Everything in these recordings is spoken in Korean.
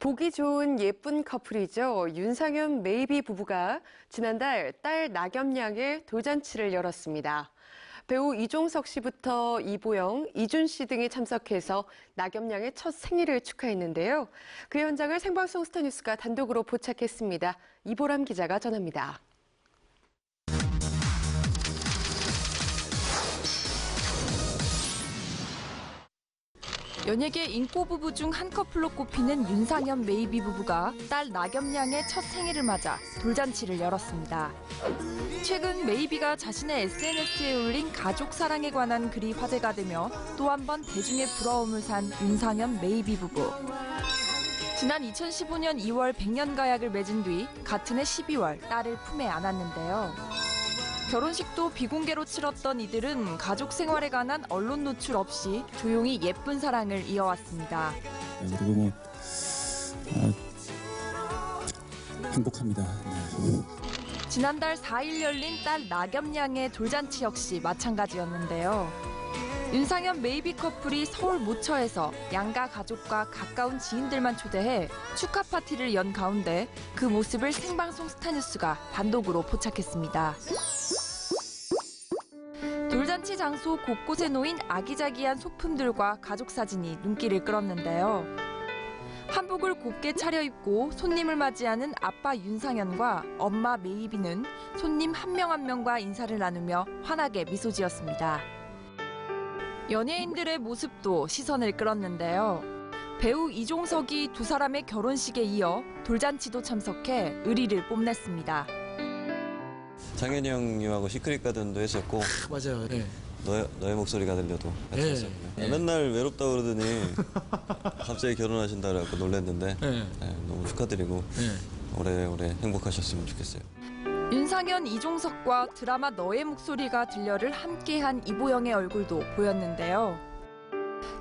보기 좋은 예쁜 커플이죠. 윤상현 메이비 부부가 지난달 딸 나겸 양의 돌잔치를 열었습니다. 배우 이종석 씨부터 이보영, 이준 씨 등이 참석해서 나겸 양의 첫 생일을 축하했는데요. 그 현장을 생방송 스타뉴스가 단독으로 포착했습니다. 이보람 기자가 전합니다. 연예계 인꼬 부부 중 한 커플로 꼽히는 윤상현 메이비 부부가 딸 나겸 양의 첫 생일을 맞아 돌잔치를 열었습니다. 최근 메이비가 자신의 SNS에 올린 가족 사랑에 관한 글이 화제가 되며 또 한 번 대중의 부러움을 산 윤상현 메이비 부부. 지난 2015년 2월 100년 가약을 맺은 뒤 같은 해 12월 딸을 품에 안았는데요. 결혼식도 비공개로 치렀던 이들은 가족 생활에 관한 언론 노출 없이 조용히 예쁜 사랑을 이어왔습니다. 그리고 뭐 아, 행복합니다. 네. 지난달 4일 열린 딸 나겸 양의 돌잔치 역시 마찬가지였는데요. 윤상현 메이비 커플이 서울 모처에서 양가 가족과 가까운 지인들만 초대해 축하 파티를 연 가운데 그 모습을 생방송 스타뉴스가 단독으로 포착했습니다. 돌잔치 장소 곳곳에 놓인 아기자기한 소품들과 가족 사진이 눈길을 끌었는데요. 한복을 곱게 차려입고 손님을 맞이하는 아빠 윤상현과 엄마 메이비는 손님 한명한 명과 인사를 나누며 환하게 미소 지었습니다. 연예인들의 모습도 시선을 끌었는데요. 배우 이종석이 두 사람의 결혼식에 이어 돌잔치도 참석해 의리를 뽐냈습니다. 장현이 형님하고 시크릿 가든도 했었고 맞아요. 네. 너의, 너의 목소리가 들려도 같이 네. 했었고요. 네. 맨날 외롭다 그러더니 갑자기 결혼하신다 그래서 놀랐는데 네. 네, 너무 축하드리고 네. 오래오래 행복하셨으면 좋겠어요. 윤상현, 이종석과 드라마 너의 목소리가 들려를 함께한 이보영의 얼굴도 보였는데요.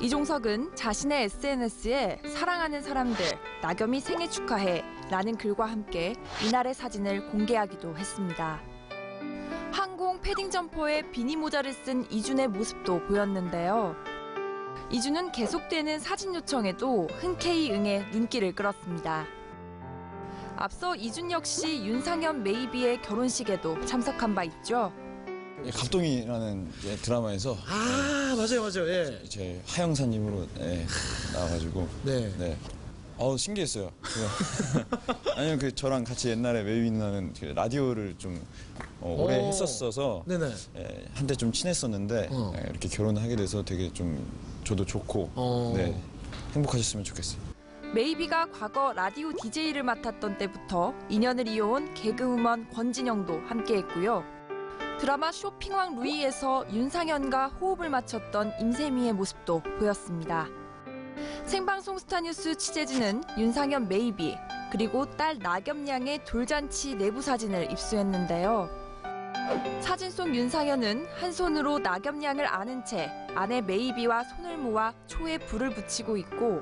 이종석은 자신의 SNS에 사랑하는 사람들, 나겸이 생일 축하해 라는 글과 함께 이날의 사진을 공개하기도 했습니다. 항공 패딩 점퍼에 비니 모자를 쓴 이준의 모습도 보였는데요. 이준은 계속되는 사진 요청에도 흔쾌히 응해 눈길을 끌었습니다. 앞서 이준 역시 윤상현 메이비의 결혼식에도 참석한 바 있죠. 예, 갑동이라는 드라마에서 아 맞아요 맞아요. 예. 제 하영사님으로 예, 나와가지고 네. 네. 어 신기했어요. 그거. 아니면 그 저랑 같이 옛날에 웨이비 누나는 그 라디오를 좀 어, 오래 어. 했었어서 네네. 예, 한때 좀 친했었는데 어. 예, 이렇게 결혼하게 돼서 되게 좀 저도 좋고 어. 네 행복하셨으면 좋겠어요. 메이비가 과거 라디오 DJ를 맡았던 때부터 인연을 이어온 개그우먼 권진영도 함께했고요. 드라마 쇼핑왕 루이에서 윤상현과 호흡을 맞췄던 임세미의 모습도 보였습니다. 생방송 스타뉴스 취재진은 윤상현 메이비 그리고 딸 나겸 양의 돌잔치 내부 사진을 입수했는데요. 사진 속 윤상현은 한 손으로 나겸 양을 안은 채 아내 메이비와 손을 모아 초에 불을 붙이고 있고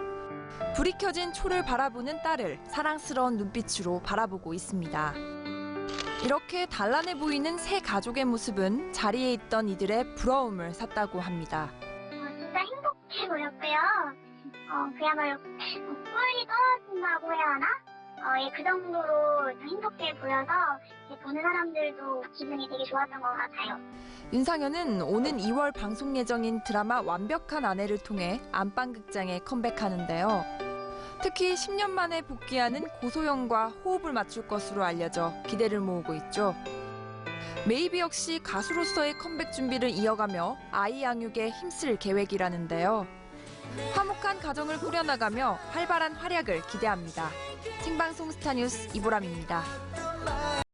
불이 켜진 초를 바라보는 딸을 사랑스러운 눈빛으로 바라보고 있습니다. 이렇게 단란해 보이는 새 가족의 모습은 자리에 있던 이들의 부러움을 샀다고 합니다. 어, 진짜 행복해 보였고요. 어, 그야말로 뭐 꿀이 떨어진다고 해야 하나? 어, 예, 그 정도로 행복해 보여서 이제 보는 사람들도 기분이 되게 좋았던 것 같아요. 윤상현은 오는 2월 방송 예정인 드라마 완벽한 아내를 통해 안방극장에 컴백하는데요. 특히 10년 만에 복귀하는 고소영과 호흡을 맞출 것으로 알려져 기대를 모으고 있죠. 메이비 역시 가수로서의 컴백 준비를 이어가며 아이 양육에 힘쓸 계획이라는데요. 화목한 가정을 꾸려나가며 활발한 활약을 기대합니다. 생방송 스타뉴스 이보람입니다.